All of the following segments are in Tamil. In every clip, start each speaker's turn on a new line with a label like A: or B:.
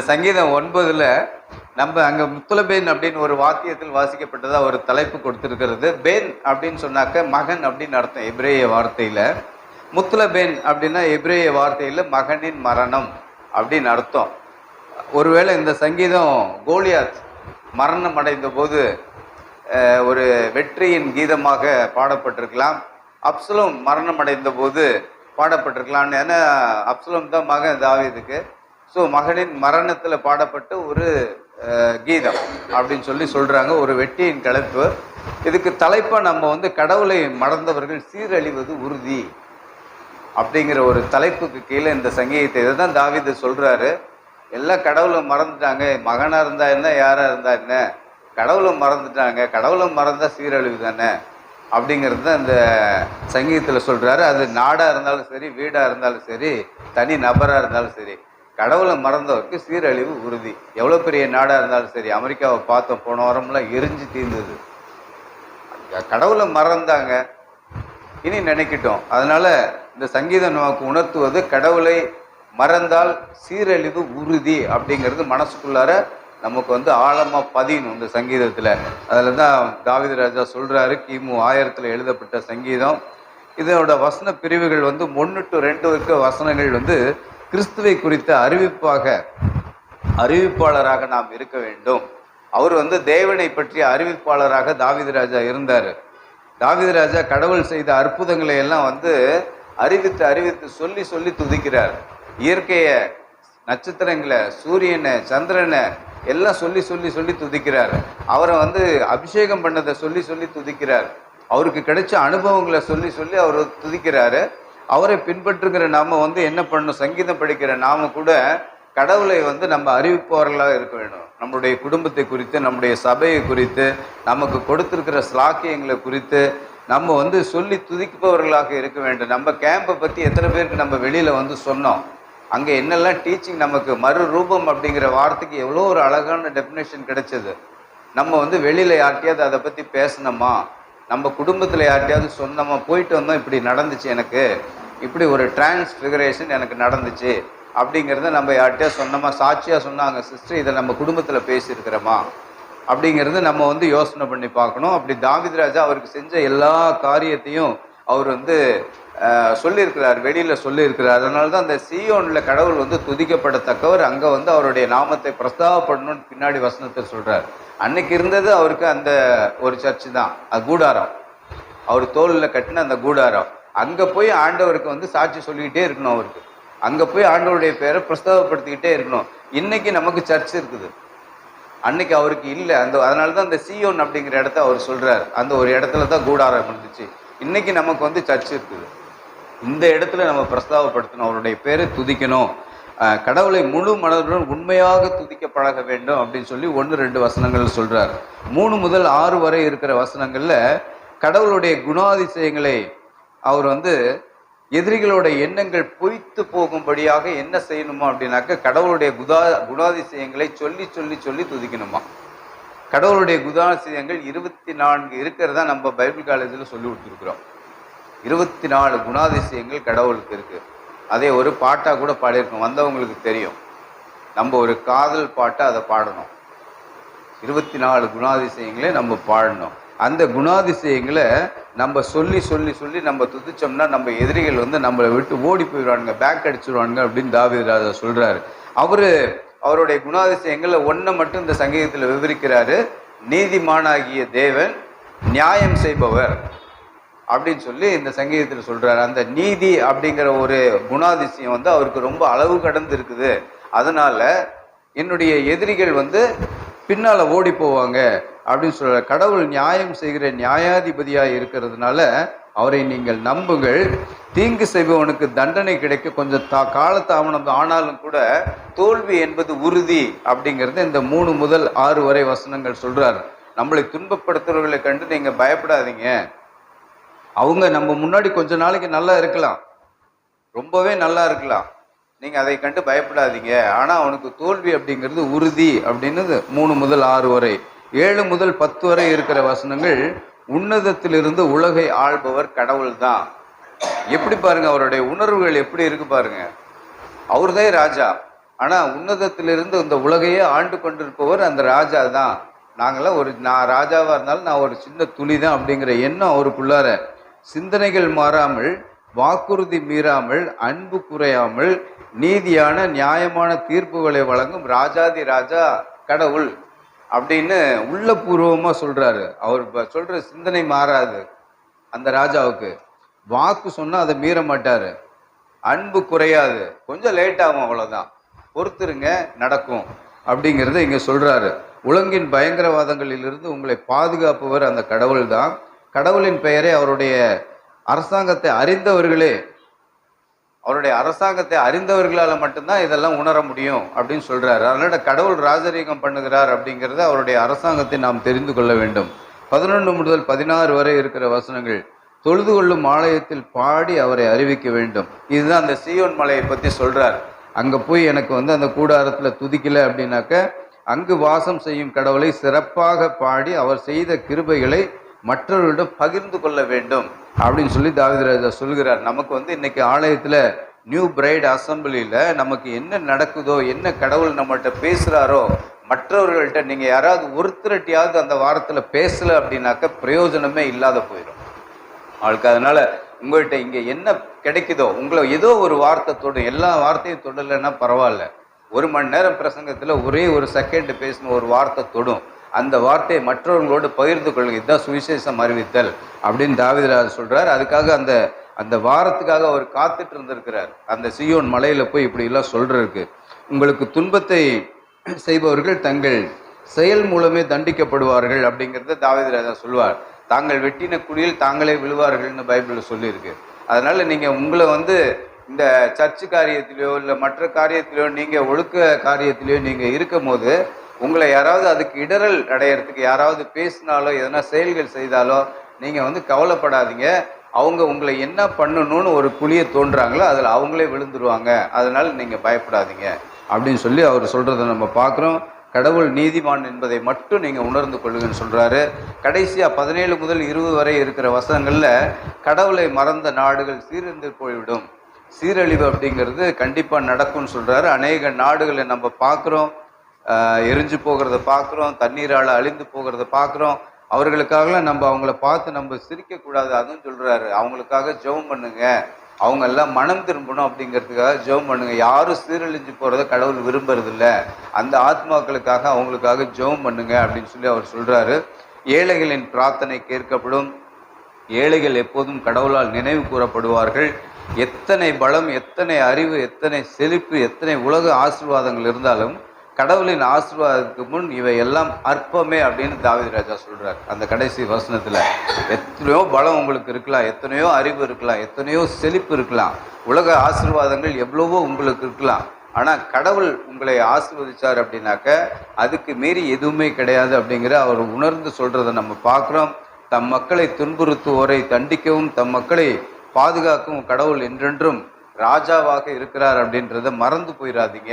A: இந்த சங்கீதம் ஒன்பதுல நம்ம அங்க முத்துலபேன் அப்படின்னு ஒரு வாத்தியத்தில் வாசிக்கப்பட்டதா ஒரு தலைப்பு கொடுத்திருக்கிறது. பேன் அப்படின்னு சொன்னாக்க மகன் அப்படின்னு அர்த்தம் எப்ரேய வார்த்தையில. முத்துலபேன் அப்படின்னா எப்ரேய வார்த்தையில மகனின் மரணம் அப்படின்னு அர்த்தம். ஒருவேளை இந்த சங்கீதம் கோலியாத் மரணம் அடைந்த போது ஒரு வெற்றியின் கீதமாக பாடப்பட்டிருக்கலாம். அப்சலோம் மரணம் அடைந்த போது பாடப்பட்டிருக்கலாம். ஏன்னா அப்சலோம் தான் மகன் தாவீதுக்கு. ஸோ மகளின் மரணத்தில் பாடப்பட்ட ஒரு கீதம் அப்படின்னு சொல்லி சொல்கிறாங்க ஒரு வெட்டியின் கலப்பு இதுக்கு தலைப்பை நம்ம வந்து கடவுளை மறந்தவர்கள் சீரழிவது உறுதி அப்படிங்கிற ஒரு தலைப்புக்கு கீழே இந்த சங்கீதத்தை. இதை தான் தாவீது சொல்கிறாரு எல்லாம் கடவுளை மறந்துட்டாங்க. மகனாக இருந்தா என்ன யாராக இருந்தா என்ன? கடவுளை மறந்துட்டாங்க. கடவுளை மறந்தால் சீரழிவு தானே? அப்படிங்கிறது தான் இந்த சங்கீதத்தில் சொல்கிறாரு அது நாடாக இருந்தாலும் சரி வீடாக இருந்தாலும் சரி தனி நபராக இருந்தாலும் சரி. கடவுளை மறந்தவருக்கு சீரழிவு உறுதி. எவ்வளோ பெரிய நாடாக இருந்தாலும் சரி அமெரிக்காவை பார்த்தோம் போன வாரம்லாம் எரிஞ்சு தீர்ந்தது. கடவுளை மறந்தாங்க. இனி நினைக்கட்டும். அதனால் இந்த சங்கீதம் நமக்கு உணர்த்துவது கடவுளை மறந்தால் சீரழிவு உறுதி அப்படிங்கிறது மனசுக்குள்ளார நமக்கு வந்து ஆழமாக பதியணும் இந்த சங்கீதத்தில். அதில் தான் தாவித ராஜா சொல்கிறாரு கிமு ஆயிரத்தில் எழுதப்பட்ட சங்கீதம். இதோட வசன பிரிவுகள் வந்து ஒன்று டு ரெண்டு வரைக்கும் வசனங்கள் வந்து கிறிஸ்துவை குறித்த அறிவிப்பாக அறிவிப்பாளராக நாம் இருக்க வேண்டும். அவர் வந்து தேவனை பற்றிய அறிவிப்பாளராக தாவித ராஜா இருந்தார். தாவித ராஜா கடவுள் செய்த அற்புதங்களை எல்லாம் வந்து அறிவித்து அறிவித்து சொல்லி சொல்லி துதிக்கிறார். இயற்கையை நட்சத்திரங்களை சூரியனை சந்திரனை எல்லாம் சொல்லி சொல்லி சொல்லி துதிக்கிறார். அவரை வந்து அபிஷேகம் பண்ணதை சொல்லி சொல்லி துதிக்கிறார். அவருக்கு கிடைச்ச அனுபவங்களை சொல்லி சொல்லி அவர் துதிக்கிறாரு. அவரை பின்பற்றுகிற நாம வந்து என்ன பண்ணணும்? சங்கீதம் படிக்கிற நாம கூட கடவுளை வந்து நம்ம அறிவிப்பவர்களாக இருக்க வேண்டும். நம்முடைய குடும்பத்தை குறித்து நம்முடைய சபையை குறித்து நமக்கு கொடுத்துருக்கிற ஸ்லாக்கியங்களை குறித்து நம்ம வந்து சொல்லி துதிப்பவர்களாக இருக்க வேண்டும். நம்ம கேம்பை பற்றி எத்தனை பேருக்கு நம்ம வெளியில் வந்து சொன்னோம்? அங்கே என்னெல்லாம் டீச்சிங் நமக்கு? மறு ரூபம் அப்படிங்கிற வார்த்தைக்கு எவ்வளோ ஒரு அழகான டெஃபினேஷன் கிடைச்சது. நம்ம வந்து வெளியில் யார்கிட்டயாவது அதை பற்றி பேசினோமா நம்ம குடும்பத்தில் யார்கிட்டயாவது சொன்னோமா? போயிட்டு வந்தோம் இப்படி நடந்துச்சு எனக்கு. இப்படி ஒரு டிரான்ஸ்ஃபிகரேஷன் எனக்கு நடந்துச்சு அப்படிங்கிறத நம்ம யார்கிட்டயா சொன்னோமா? சாட்சியாக சொன்னாங்க சிஸ்டர் இதை நம்ம குடும்பத்தில் பேசியிருக்கிறோமா? அப்படிங்கிறது நம்ம வந்து யோசனை பண்ணி பார்க்கணும். அப்படி தாவித் ராஜா அவருக்கு செஞ்ச எல்லா காரியத்தையும் அவர் வந்து சொல்லியிருக்கிறார் வெளியில் சொல்லியிருக்கிறார். அதனால தான் அந்த சியோனில் கடவுள் வந்து துதிக்கப்படத்தக்கவர். அங்கே வந்து அவருடைய நாமத்தை பிரஸ்தாபப்படணும்னு பின்னாடி வசனத்தை சொல்கிறார் அன்னைக்கு இருந்தது அவருக்கு அந்த ஒரு சர்ச்சு தான் அது கூடாரம். அவர் தோலில் கட்டின அந்த கூடாரம். அங்கே போய் ஆண்டவருக்கு வந்து சாட்சி சொல்லிக்கிட்டே இருக்கணும் அவருக்கு. அங்கே போய் ஆண்டவருடைய பேரை பிரஸ்தவப்படுத்திக்கிட்டே இருக்கணும். இன்னைக்கு நமக்கு சர்ச் இருக்குது. அன்னைக்கு அவருக்கு இல்லை. அந்த அதனால தான் அந்த சியோன் அப்படிங்கிற இடத்த அவர் சொல்கிறார் அந்த ஒரு இடத்துல தான் கூடாரம் இருந்துச்சு. இன்னைக்கு நமக்கு வந்து சர்ச் இருக்குது. இந்த இடத்துல நம்ம பிரஸ்தாவப்படுத்தணும். அவருடைய பேரை துதிக்கணும். கடவுளை முழு மனதுடன் உண்மையாக துதிக்க பழக வேண்டும் அப்படின்னு சொல்லி ஒன்று ரெண்டு வசனங்கள் சொல்கிறார் மூணு முதல் ஆறு வரை இருக்கிற வசனங்களில் கடவுளுடைய குணாதிசயங்களை அவர் வந்து எதிரிகளோட எண்ணங்கள் பொய்த்து போகும்படியாக என்ன செய்யணுமா அப்படின்னாக்க கடவுளுடைய குதா குணாதிசயங்களை சொல்லி சொல்லி சொல்லி துதிக்கணுமா? கடவுளுடைய குணாதிசயங்கள் இருபத்தி நான்கு இருக்கிறதா நம்ம பைபிள் காலேஜில் சொல்லி கொடுத்துருக்குறோம். இருபத்தி நாலு குணாதிசயங்கள் கடவுளுக்கு இருக்குது அதே ஒரு பாட்டாக கூட பாடியிருக்கோம் வந்தவங்களுக்கு தெரியும். நம்ம ஒரு காதல் பாட்டை அதை பாடணும். இருபத்தி நாலு குணாதிசயங்களை நம்ம பாடணும். அந்த குணாதிசயங்களை நம்ம சொல்லி சொல்லி சொல்லி நம்ம துதிச்சோம்னா நம்ம எதிரிகள் வந்து நம்மளை விட்டு ஓடி போயிடுவானுங்க பேக் அடிச்சிடுவானுங்க அப்படின்னு தாவீது ராஜா சொல்கிறாரு அவர் அவருடைய குணாதிசயங்களை ஒன்றை மட்டும் இந்த சங்கீதத்தில் விவரிக்கிறாரு. நீதிமானாகிய தேவன் நியாயம் செய்பவர் அப்படின்னு சொல்லி இந்த சங்கீதத்தில் சொல்கிறாரு அந்த நீதி அப்படிங்கிற ஒரு குணாதிசயம் வந்து அவருக்கு ரொம்ப அளவு கடந்து இருக்குது அதனால் என்னுடைய எதிரிகள் வந்து பின்னால் ஓடி போவாங்க. அப்படின்னு சொல்ற கடவுள் நியாயம் செய்கிற நியாயாதிபதியாக இருக்கிறதுனால அவரை நீங்கள் நம்புங்கள். தீங்கு செய்பவனுக்கு தண்டனை கிடைக்க கொஞ்சம் தா காலதாமனம் ஆனாலும் கூட தோல்வி என்பது உறுதி அப்படிங்கிறது இந்த மூணு முதல் ஆறு வரை வசனங்கள் சொல்கிறார் நம்மளை துன்பப்படுத்துறவர்களை கண்டு நீங்க பயப்படாதீங்க. அவங்க நம்ம முன்னாடி கொஞ்ச நாளைக்கு நல்லா இருக்கலாம். ரொம்பவே நல்லா இருக்கலாம். நீங்க அதை கண்டு பயப்படாதீங்க. ஆனா அவனுக்கு தோல்வி அப்படிங்கிறது உறுதி அப்படின்னு மூணு முதல் ஆறு வரை. ஏழு முதல் பத்து வரை இருக்கிற வசனங்கள் உன்னதத்திலிருந்து உலகை ஆள்பவர் கடவுள் தான் எப்படி பாருங்க அவருடைய உணர்வுகள் எப்படி இருக்கு பாருங்க. அவர்தான் ராஜா. ஆனால் உன்னதத்திலிருந்து இந்த உலகையே ஆண்டு கொண்டிருப்பவர் அந்த ராஜா தான். நாங்களாம் ஒரு நான் ராஜாவாக இருந்தாலும் நான் ஒரு சின்ன துளி தான் அப்படிங்கிற எண்ணம் அவருக்குள்ளார. சிந்தனைகள் மாறாமல் வாக்குறுதி மீறாமல் அன்பு குறையாமல் நீதியான நியாயமான தீர்ப்புகளை வழங்கும் ராஜாதி ராஜா கடவுள். அப்படின்னு உள்ளபூர்வமாக சொல்கிறாரு அவர் இப்போ சொல்கிற சிந்தனை மாறாது அந்த ராஜாவுக்கு. வாக்கு சொன்னால் அதை மீற மாட்டார். அன்பு குறையாது. கொஞ்சம் லேட் ஆகும் அவ்வளோதான் பொறுத்துருங்க நடக்கும் அப்படிங்கிறத இங்கே சொல்கிறாரு உலகின் பயங்கரவாதங்களிலிருந்து உங்களை பாதுகாப்பவர் அந்த கடவுள் தான் கடவுளின் பெயரே அவருடைய அரசாங்கத்தை அறிந்தவர்களே. அவருடைய அரசாங்கத்தை அறிந்தவர்களால் மட்டும்தான் இதெல்லாம் உணர முடியும் அப்படின்னு சொல்கிறார் அதனால் கடவுள் ராஜரீகம் பண்ணுகிறார் அப்படிங்கிறத அவருடைய அரசாங்கத்தை நாம் தெரிந்து கொள்ள வேண்டும். பதினொன்று முதல் பதினாறு வரை இருக்கிற வசனங்கள் தொழுது கொள்ளும் ஆலயத்தில் பாடி அவரை அறிவிக்க வேண்டும். இதுதான் அந்த சீயோன் மலையை பற்றி சொல்கிறார் அங்கே போய் எனக்கு வந்து அந்த கூடாரத்தில் துதிக்கலை அப்படின்னாக்க அங்கு வாசம் செய்யும் கடவுளை சிறப்பாக பாடி அவர் செய்த கிருபைகளை மற்றவர்களிடம் பகிர்ந்து கொள்ள வேண்டும். அப்படின்னு சொல்லி தாவிதராஜா சொல்கிறார் நமக்கு வந்து இன்னைக்கு ஆலயத்தில் நியூ பிரைட் அசம்பிளியில் நமக்கு என்ன நடக்குதோ என்ன கடவுள் நம்மள்கிட்ட பேசுகிறாரோ மற்றவர்கள்ட்ட நீங்கள் யாராவது ஒருத்தரட்டியாவது அந்த வாரத்தில் பேசலை அப்படின்னாக்க பிரயோஜனமே இல்லாத போயிடும். அவளுக்கு அதனால உங்கள்கிட்ட இங்கே என்ன கிடைக்குதோ உங்களை ஏதோ ஒரு வார்த்தை தொடும் எல்லா வார்த்தையும் தொடலைன்னா பரவாயில்ல. ஒரு மணி நேரம் பிரசங்கத்தில் ஒரே ஒரு செகண்ட் பேசின ஒரு வார்த்தை தொடும். அந்த வார்த்தையை மற்றவர்களோடு பகிர்ந்து கொள்ளுங்க இதுதான் சுவிசேஷம் அறிவித்தல் அப்படின்னு தாவிதராஜ் சொல்கிறார் அதுக்காக அந்த அந்த வாரத்துக்காக அவர் காத்துட்டு இருந்திருக்கிறார். அந்த சியோன் மலையில் போய் இப்படிலாம் சொல்கிறதுக்கு உங்களுக்கு துன்பத்தை செய்பவர்கள் தங்கள் செயல் மூலமே தண்டிக்கப்படுவார்கள் அப்படிங்கிறத தாவிதராஜா சொல்வார். தாங்கள் வெட்டின குடியில் தாங்களே விழுவார்கள்னு பைபிளில் சொல்லியிருக்கு. அதனால் நீங்கள் உங்களை வந்து இந்த சர்ச்சு காரியத்திலையோ இல்லை மற்ற காரியத்திலையோ நீங்கள் ஒழுக்க காரியத்திலையோ நீங்கள் இருக்கும் போது உங்களை யாராவது அதுக்கு இடரல் அடையிறதுக்கு யாராவது பேசினாலோ எதனா செயல்கள் செய்தாலோ நீங்கள் வந்து கவலைப்படாதீங்க. அவங்க உங்களை என்ன பண்ணணும்னு ஒரு குழியை தோன்றாங்களோ அதில் அவங்களே விழுந்துருவாங்க. அதனால் நீங்கள் பயப்படாதீங்க. அப்படின்னு சொல்லி அவர் சொல்கிறத நம்ம பார்க்குறோம். கடவுள் நீதிமான் என்பதை மட்டும் நீங்கள் உணர்ந்து கொள்ளுங்கன்னு சொல்கிறாரு கடைசியாக பதினேழு முதல் இருபது வரை இருக்கிற வசனங்களில் கடவுளை மறந்த நாடுகள் சீரழிந்து போய்விடும். சீரழிவு அப்படிங்கிறது கண்டிப்பாக நடக்கும்னு சொல்கிறாரு அநேக நாடுகளை நம்ம பார்க்குறோம். எரிஞ்சு போகிறத பார்க்குறோம் தண்ணீரால் அழிந்து போகிறத பார்க்குறோம் அவர்களுக்காகலாம் நம்ம அவங்கள பார்த்து நம்ம சிரிக்கக்கூடாது அதுவும் சொல்கிறாரு அவங்களுக்காக ஜெபம் பண்ணுங்க. அவங்க எல்லாம் மனம் திரும்பணும் அப்படிங்கிறதுக்காக ஜெபம் பண்ணுங்க. யாரும் சீரழிஞ்சு போகிறத கடவுள் விரும்புறதில்ல. அந்த ஆத்மாக்களுக்காக அவங்களுக்காக ஜெபம் பண்ணுங்க அப்படின்னு சொல்லி அவர் சொல்கிறாரு ஏழைகளின் பிரார்த்தனை கேட்கப்படும். ஏழைகள் எப்போதும் கடவுளால் நினைவு கூறப்படுவார்கள். எத்தனை பலம் எத்தனை அறிவு எத்தனை செழிப்பு எத்தனை உலக ஆசீர்வாதங்கள் இருந்தாலும் கடவுளின் ஆசீர்வாதத்துக்கு முன் இவை எல்லாம் அற்பமே அப்படின்னு தாவீது ராஜா சொல்கிறார் அந்த கடைசி வசனத்தில் எத்தனையோ பலம் உங்களுக்கு இருக்கலாம் எத்தனையோ அறிவு இருக்கலாம் எத்தனையோ செழிப்பு இருக்கலாம். உலக ஆசீர்வாதங்கள் எவ்வளவோ உங்களுக்கு இருக்கலாம். ஆனால் கடவுள் உங்களை ஆசீர்வதிச்சார் அப்படின்னாக்க அதுக்கு மீறி எதுவுமே கிடையாது அப்படிங்கிற அவர் உணர்ந்து சொல்கிறத நம்ம பார்க்குறோம். தம் மக்களை துன்புறுத்துவோரை தண்டிக்கவும் தம் மக்களை பாதுகாக்கவும் கடவுள் என்றென்றும் ராஜாவாக இருக்கிறார் அப்படின்றத மறந்து போயிடாதீங்க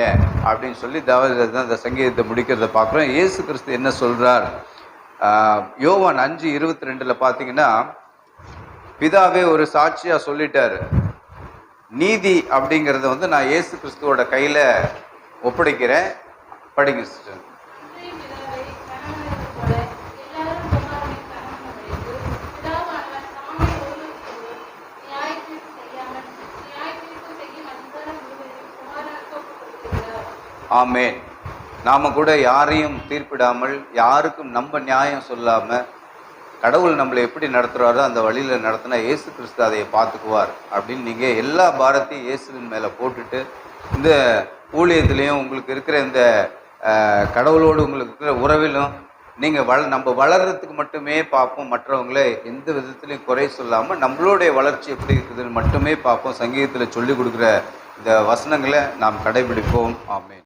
A: அப்படின்னு சொல்லி தாவீது தான் இந்த சங்கீதத்தை முடிக்கிறத பார்க்குறோம். இயேசு கிறிஸ்து என்ன சொல்கிறார் யோவான் அஞ்சு இருபத்தி ரெண்டில் பார்த்தீங்கன்னா பிதாவே ஒரு சாட்சியாக சொல்லிட்டார். நீதி அப்படிங்கிறத வந்து நான் இயேசு கிறிஸ்துவோட கையில் ஒப்படைக்கிறேன். படிங்க சிஸ்டர். ஆமேன். நாம் கூட யாரையும் தீர்ப்பிடாமல் யாருக்கும் நம்ம நியாயம் சொல்லாமல் கடவுள் நம்மளை எப்படி நடத்துகிறாரோ அந்த வழியில் நடத்தினா இயேசு கிறிஸ்து அதை பார்த்துக்குவார் அப்படின்னு நீங்கள் எல்லா பாரத்தையும் இயேசுவின் மேலே போட்டுட்டு இந்த ஊழியத்துலேயும் உங்களுக்கு இருக்கிற இந்த கடவுளோடு உங்களுக்கு இருக்கிற உறவிலும் நீங்கள் வள நம்ம வளர்கிறதுக்கு மட்டுமே பார்ப்போம். மற்றவங்கள எந்த விதத்துலையும் குறை சொல்லாமல் நம்மளுடைய வளர்ச்சி எப்படி இருக்குதுன்னு மட்டுமே பார்ப்போம். சங்கீதத்தில் சொல்லிக் கொடுக்குற இந்த வசனங்களை நாம் கடைபிடிப்போம். ஆமென்.